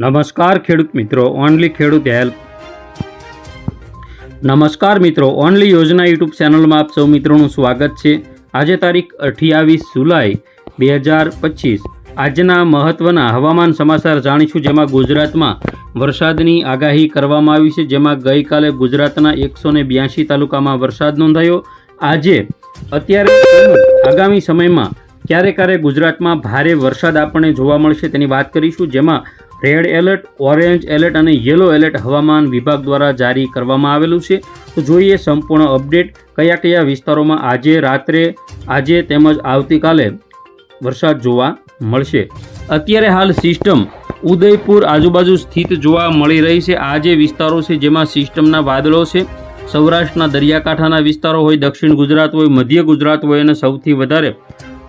નમસ્કાર ખેડૂત મિત્રો ઓનલી ખેડૂત હેલ્પ. નમસ્કાર મિત્રો ઓનલી યોજના યુટ્યુબ ચેનલમાં આપ સૌ મિત્રોનું સ્વાગત છે. આજે તારીખ અઠ્યાવીસ જુલાઈ બે હજાર પચીસ. આજના મહત્ત્વના હવામાન સમાચાર જાણીશું, જેમાં ગુજરાતમાં વરસાદની આગાહી કરવામાં આવી છે. જેમાં ગઈકાલે ગુજરાતના એકસો ને બ્યાસી તાલુકામાં વરસાદ નોંધાયો. આજે અત્યારે આગામી સમયમાં ક્યારે ક્યારે ગુજરાતમાં ભારે વરસાદ આપણને જોવા મળશે તેની વાત કરીશું. જેમાં રેડ એલર્ટ, ઓરેન્જ એલર્ટ અને યલો એલર્ટ હવામાન વિભાગ દ્વારા જારી કરવામાં આવેલું છે. તો જોઈએ સંપૂર્ણ અપડેટ, કયા કયા વિસ્તારોમાં આજે રાત્રે, આજે તેમજ આવતીકાલે વરસાદ જોવા મળશે. અત્યારે હાલ સિસ્ટમ ઉદયપુર આજુબાજુ સ્થિત જોવા મળી રહી છે. આ જે વિસ્તારો છે જેમાં સિસ્ટમના વાદળો છે, સૌરાષ્ટ્રના દરિયાકાંઠાના વિસ્તારો હોય, દક્ષિણ ગુજરાત હોય, મધ્ય ગુજરાત હોય અને સૌથી વધારે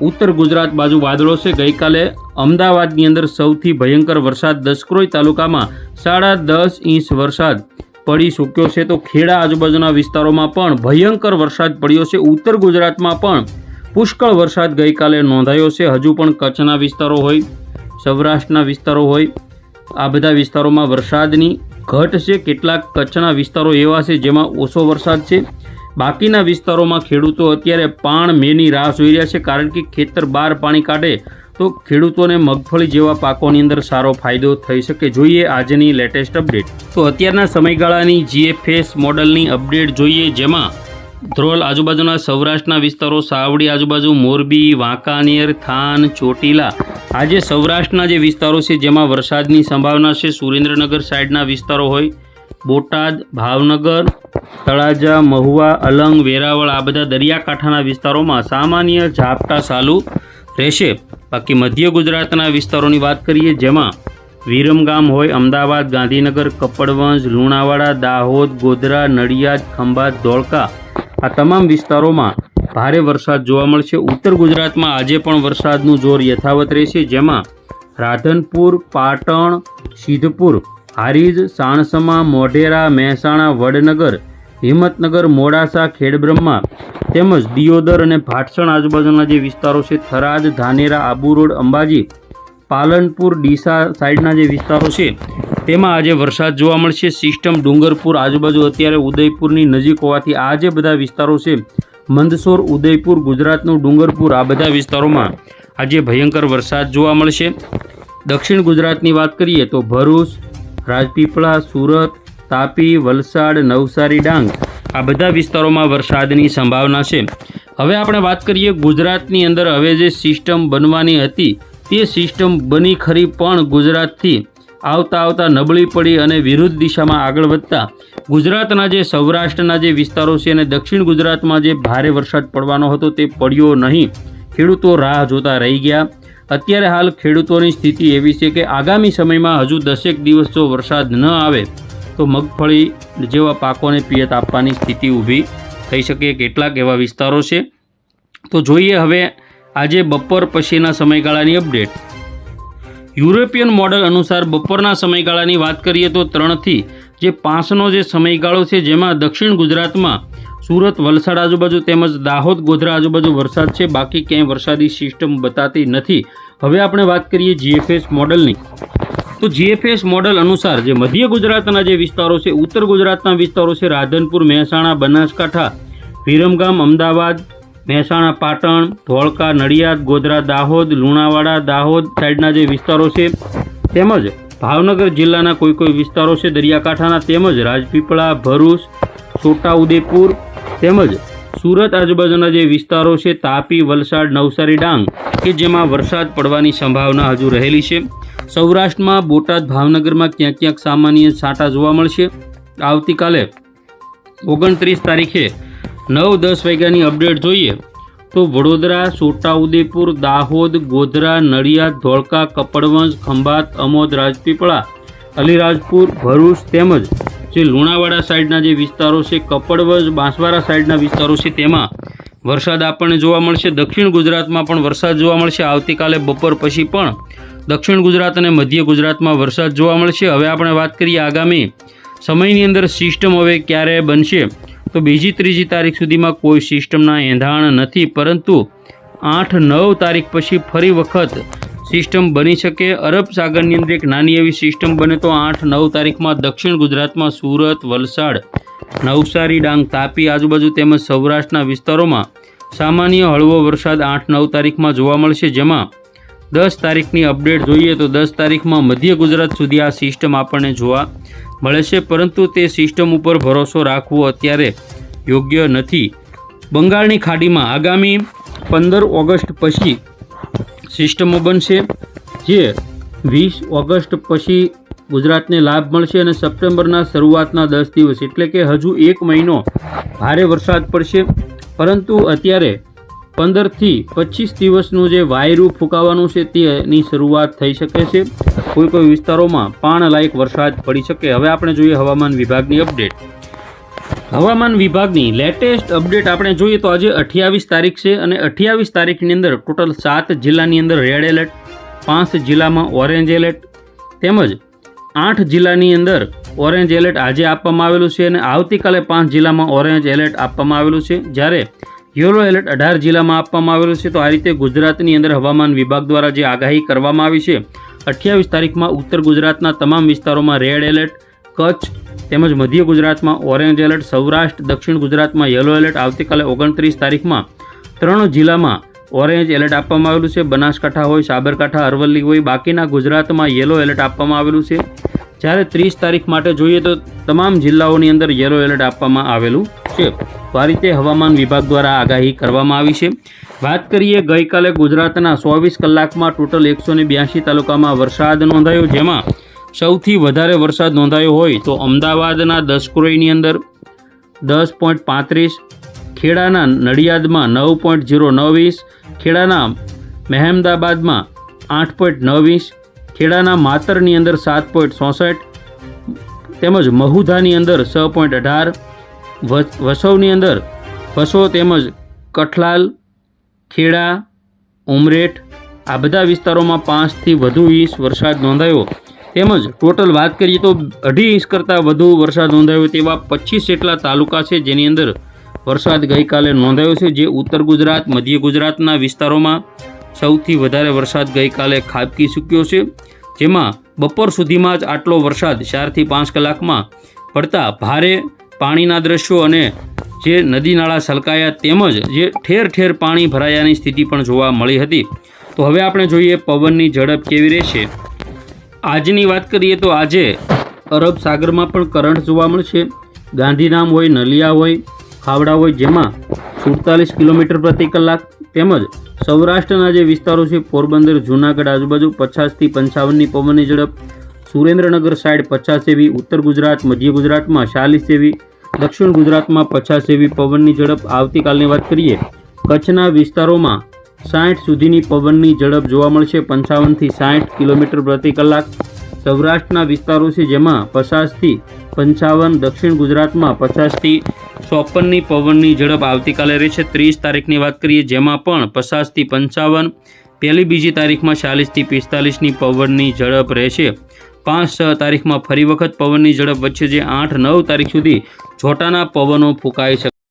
ઉત્તર ગુજરાત બાજુ વાદળો છે. ગઈકાલે અમદાવાદની અંદર સૌથી ભયંકર વરસાદ દસક્રોઈ તાલુકામાં સાડા દસ ઇંચ વરસાદ પડી ચૂક્યો છે. તો ખેડા આજુબાજુના વિસ્તારોમાં પણ ભયંકર વરસાદ પડ્યો છે. ઉત્તર ગુજરાતમાં પણ પુષ્કળ વરસાદ ગઈકાલે નોંધાયો છે. હજુ પણ કચ્છના વિસ્તારો હોય, સૌરાષ્ટ્રના વિસ્તારો હોય, આ બધા વિસ્તારોમાં વરસાદની ઘટ છે. કેટલાક કચ્છના વિસ્તારો એવા છે જેમાં ઓછો વરસાદ છે. બાકીના વિસ્તારોમાં ખેડૂતો અત્યારે પાણ મેની રાહ જોઈ રહ્યા છે, કારણ કે ખેતર બહાર પાણી કાઢે તો ખેડૂતોને મગફળી જેવા પાકોની અંદર સારો ફાયદો થઈ શકે. જોઈએ આજની લેટેસ્ટ અપડેટ. તો અત્યારના સમયગાળાની જીએફએસ મોડલની અપડેટ જોઈએ, જેમાં ધ્રોલ આજુબાજુના સૌરાષ્ટ્રના વિસ્તારો, સાવડી આજુબાજુ, મોરબી, વાંકાનેર, થાન, ચોટીલા. આજે સૌરાષ્ટ્રના જે વિસ્તારો છે, જેમાં વરસાદની સંભાવના છે, સુરેન્દ્રનગર સાઈડના વિસ્તારો હોય બોટાદ, ભાવનગર, તળાજા, મહુવા, અલંગ, વેરાવળ આ બધા દરિયાકાંઠાના વિસ્તારોમાં સામાન્ય ઝાપટા ચાલુ રહેશે. બાકી મધ્ય ગુજરાતના વિસ્તારોની વાત કરીએ જેમાં વિરમગામ હોય, અમદાવાદ, ગાંધીનગર, કપડવંજ, લુણાવાડા, દાહોદ, ગોધરા, નડિયાદ, ખંભાત, ધોળકા આ તમામ વિસ્તારોમાં ભારે વરસાદ જોવા મળશે. ઉત્તર ગુજરાતમાં આજે પણ વરસાદનું જોર યથાવત રહેશે, જેમાં રાધનપુર, પાટણ, સિદ્ધપુર હારીજ, સાણસમા, મોઢેરા, મહેસાણા, વડનગર, હિંમતનગર, મોડાસા, ખેડબ્રહ્મા તેમજ દિયોદર અને ભાટસણ આજુબાજુના જે વિસ્તારો છે, થરાદ, ધાનેરા, આબુ રોડ, અંબાજી, પાલનપુર, ડીસા સાઈડના જે વિસ્તારો છે, તેમાં આજે વરસાદ જોવા મળશે. સિસ્ટમ ડુંગરપુર આજુબાજુ અત્યારે ઉદયપુરની નજીક હોવાથી આ જે બધા વિસ્તારો છે, મંદસોર, ઉદયપુર, ગુજરાતનું ડુંગરપુર, આ બધા વિસ્તારોમાં આજે ભયંકર વરસાદ જોવા મળશે. દક્ષિણ ગુજરાતની વાત કરીએ તો ભરૂચ રાજપીપળા, સુરત, તાપી, વલસાડ, નવસારી, ડાંગ. આ બધા વિસ્તારોમાં વરસાદની સંભાવના છે. હવે આપણે વાત કરીએ ગુજરાતની અંદર હવે જે સિસ્ટમ બનવાની હતી, તે સિસ્ટમ બની ખરી પણ ગુજરાતથી. આવતા આવતા નબળી પડી અને વિરુદ્ધ દિશામાં આગળ વધતા. ગુજરાતના જે સૌરાષ્ટ્રના જે વિસ્તારો છે અને દક્ષિણ ગુજરાતમાં જે ભારે વરસાદ પડવાનો હતો તે પડ્યો નહીં. ખેડૂતો રાહ જોતા રહી ગયા. અત્યારે હાલ ખેડૂતોની સ્થિતિ એવી છે કે આગામી સમયમાં હજુ દસેક દિવસ જો વરસાદ ન આવે તો મગફળી જેવા પાકોને પિયત આપવાની સ્થિતિ ઊભી થઈ શકે કેટલાક એવા વિસ્તારો છે. તો જોઈએ હવે આજે બપોર પછીના સમયગાળાની અપડેટ. યુરોપિયન મોડલ અનુસાર બપોરના સમયગાળાની વાત કરીએ તો ત્રણથી જે પાંચનો જે સમયગાળો છે જેમાં દક્ષિણ ગુજરાતમાં સુરત, વલસાડ આજુબાજુ તેમજ દાહોદ, ગોધરા આજુબાજુ વરસાદ છે. બાકી ક્યાંય વરસાદી સિસ્ટમ બતાતી નથી. હવે આપણે વાત કરીએ જીએફએસ મોડલની. તો જીએફએસ મોડલ અનુસાર જે મધ્ય ગુજરાતના જે વિસ્તારો છે, ઉત્તર ગુજરાતના વિસ્તારો છે, રાધનપુર, મહેસાણા, બનાસકાંઠા, વિરમગામ, અમદાવાદ, મહેસાણા, પાટણ, ધોળકા, નડિયાદ, ગોધરા, દાહોદ, લુણાવાડા, દાહોદ સાઈડના જે વિસ્તારો છે, તેમજ ભાવનગર જિલ્લાના કોઈ કોઈ વિસ્તારો છે, દરિયાકાંઠાના તેમજ રાજપીપળા, ભરૂચ, છોટાઉદેપુર તેમજ સુરત આજુબાજુના જે વિસ્તારો છે, તાપી, વલસાડ, નવસારી, ડાંગ, કે જેમાં વરસાદ પડવાની સંભાવના હજુ રહેલી છે. સૌરાષ્ટ્રમાં, બોટાદ, ભાવનગરમાં ક્યાંક ક્યાંક સામાન્ય છાંટા જોવા મળશે. આવતીકાલે ઓગણત્રીસ તારીખે નવ દસ વાગ્યાની અપડેટ જોઈએ તો વડોદરા, છોટાઉદેપુર, દાહોદ, ગોધરા, નડિયાદ, ધોળકા, કપડવંજ, ખંભાત, અમોદ, રાજપીપળા, અલીરાજપુર, ભરૂચ તેમજ જે લુણાવાડા સાઈડના જે વિસ્તારો છે, કપડવજ બાંસવાડા સાઈડના વિસ્તારો છે, તેમાં વરસાદ આપણને જોવા મળશે. દક્ષિણ ગુજરાતમાં પણ વરસાદ જોવા મળશે. આવતીકાલે બપોર પછી પણ દક્ષિણ ગુજરાત અને મધ્ય ગુજરાતમાં વરસાદ જોવા મળશે. હવે આપણે વાત કરીએ આગામી સમયની અંદર સિસ્ટમ હવે ક્યારે બનશે? તો બીજી ત્રીજી તારીખ સુધીમાં કોઈ સિસ્ટમના એંધાણ નથી. પરંતુ આઠ નવ તારીખ પછી ફરી વખત સિસ્ટમ બની શકે? અરબ સાગરની અંદર એક નાની એવી સિસ્ટમ બને તો આઠ નવ તારીખમાં દક્ષિણ ગુજરાતમાં સુરત, વલસાડ, નવસારી, ડાંગ, તાપી, આજુબાજુ તેમજ સૌરાષ્ટ્રના વિસ્તારોમાં સામાન્ય હળવો વરસાદ આઠ નવ તારીખમાં જોવા મળશે. જેમાં દસ તારીખની અપડેટ જોઈએ તો દસ તારીખમાં મધ્ય ગુજરાત સુધી આ સિસ્ટમ આપણને જોવા મળે છે પરંતુ તે સિસ્ટમ ઉપર ભરોસો રાખવો અત્યારે યોગ્ય નથી. બંગાળની ખાડીમાં આગામી પંદર ઓગસ્ટ પછી સિસ્ટમો બનશે, જે વીસ ઓગસ્ટ પછી ગુજરાતને લાભ મળશે અને સપ્ટેમ્બરના શરૂઆતના દસ દિવસ, એટલે કે હજુ એક મહિનો ભારે વરસાદ પડશે. પરંતુ અત્યારે પંદરથી પચીસ દિવસનું જે વાયરું ફૂંકાવાનું છે તેની શરૂઆત થઈ શકે છે. કોઈ કોઈ વિસ્તારોમાં પાણલાયક વરસાદ પડી શકે. હવે આપણે જોઈએ હવામાન વિભાગની અપડેટ. હવામાન વિભાગની લેટેસ્ટ અપડેટ આપણે જોઈએ તો આજે અઠ્યાવીસ તારીખ છે અને અઠ્યાવીસ તારીખની અંદર ટોટલ સાત જિલ્લાની અંદર રેડ એલર્ટ, પાંચ જિલ્લામાં ઓરેન્જ એલર્ટ તેમજ આઠ જિલ્લાની અંદર ઓરેન્જ એલર્ટ આજે આપવામાં આવેલું છે અને આવતીકાલે પાંચ જિલ્લામાં ઓરેન્જ એલર્ટ આપવામાં આવેલું છે. જ્યારે યલો એલર્ટ અઢાર જિલ્લામાં આપવામાં આવેલું છે તો આ રીતે ગુજરાતની અંદર હવામાન વિભાગ દ્વારા જે આગાહી કરવામાં આવી છે, અઠ્યાવીસ તારીખમાં ઉત્તર ગુજરાતના તમામ વિસ્તારોમાં રેડ એલર્ટ, કચ્છ તેમજ મધ્ય ગુજરાતમાં ઓરેન્જ એલર્ટ, સૌરાષ્ટ્ર, દક્ષિણ ગુજરાતમાં યલો એલર્ટ. આવતીકાલે ઓગણત્રીસ તારીખમાં ત્રણ જિલ્લામાં ઓરેન્જ એલર્ટ આપવામાં આવેલું છે. બનાસકાંઠા હોય, સાબરકાંઠા, અરવલ્લી હોય, બાકીના ગુજરાતમાં યલો એલર્ટ આપવામાં આવેલું છે. જ્યારે ત્રીસ તારીખ માટે જોઈએ તો તમામ જિલ્લાઓની અંદર યલો એલર્ટ આપવામાં આવેલું છે. તો આ રીતે હવામાન વિભાગ દ્વારા આગાહી કરવામાં આવી છે. વાત કરીએ ગઈકાલે ગુજરાતના ચોવીસ કલાકમાં ટોટલ એકસો બ્યાસી તાલુકામાં વરસાદ નોંધાયો, જેમાં સૌથી વધારે વરસાદ નોંધાયો હોય તો અમદાવાદના દસક્રોઈની અંદર દસ પોઈન્ટ પાંત્રીસ, ખેડાના નડિયાદમાં નવ પોઈન્ટ ઝીરો નવ ઇંચ ખેડાના મહેમદાબાદમાં આઠ પોઈન્ટ નવ ઇંચ ખેડાના માતરની અંદર સાત પોઈન્ટ ચોસઠ, તેમજ મહુધાની અંદર છ પોઈન્ટ અઢાર, વસ- વસવની અંદર વસો તેમજ કઠલાલ, ખેડા, ઉમરેઠ આ બધા વિસ્તારોમાં પાંચથી વધુ ઇંચ વરસાદ નોંધાયો. તેમજ ટોટલ વાત કરીએ તો અઢી ઇંચ કરતાં વધુ વરસાદ નોંધાયો તેવા પચીસ જેટલા તાલુકા છે જેની અંદર વરસાદ ગઈકાલે નોંધાયો છે, જે ઉત્તર ગુજરાત, મધ્ય ગુજરાતના વિસ્તારોમાં સૌથી વધારે વરસાદ ગઈકાલે ખાબકી ચૂક્યો છે. જેમાં બપોર સુધીમાં જ આટલો વરસાદ ચારથી પાંચ કલાકમાં પડતા ભારે પાણીના દ્રશ્યો અને જે નદી નાળા છલકાયા તેમજ જે ઠેર ઠેર પાણી ભરાયાની સ્થિતિ પણ જોવા મળી હતી. તો હવે આપણે જોઈએ પવનની ઝડપ કેવી રહેશે. આજની વાત કરીએ તો આજે અરબ સાગરમાં પણ કરંટ જોવા મળશે. ગાંધીધામ હોય, નલિયા હોય, ખાવડા હોય, જેમાં સુડતાલીસ કિલોમીટર પ્રતિ કલાક તેમજ સૌરાષ્ટ્રના જે વિસ્તારો છે, પોરબંદર, જૂનાગઢ, આજુબાજુ પચાસથી પંચાવનની પવનની ઝડપ, સુરેન્દ્રનગર સાઈડ પચાસ એવી, ઉત્તર ગુજરાત, મધ્ય ગુજરાતમાં ચાલીસ એવી, દક્ષિણ ગુજરાતમાં પચાસ એવી પવનની ઝડપ આવતીકાલની વાત કરીએ, કચ્છના વિસ્તારોમાં સાઠ સુધીની પવનની ઝડપ જોવા મળશે પંચાવનથી સાઠ કિલોમીટર પ્રતિ કલાક. સૌરાષ્ટ્રના વિસ્તારો છે જેમાં પચાસથી પંચાવન, દક્ષિણ ગુજરાતમાં પચાસથી ચોપનની પવનની ઝડપ આવતીકાલે રહેશે. ત્રીસ તારીખની વાત કરીએ જેમાં પણ પચાસથી પંચાવન, પહેલી બીજી તારીખમાં ચાલીસથી પિસ્તાલીસની પવનની ઝડપ રહેશે. પાંચ છ તારીખમાં ફરી વખત પવનની ઝડપ વચ્ચે જે આઠ નવ તારીખ સુધી છોટાના પવનો ફૂંકાઈ શકે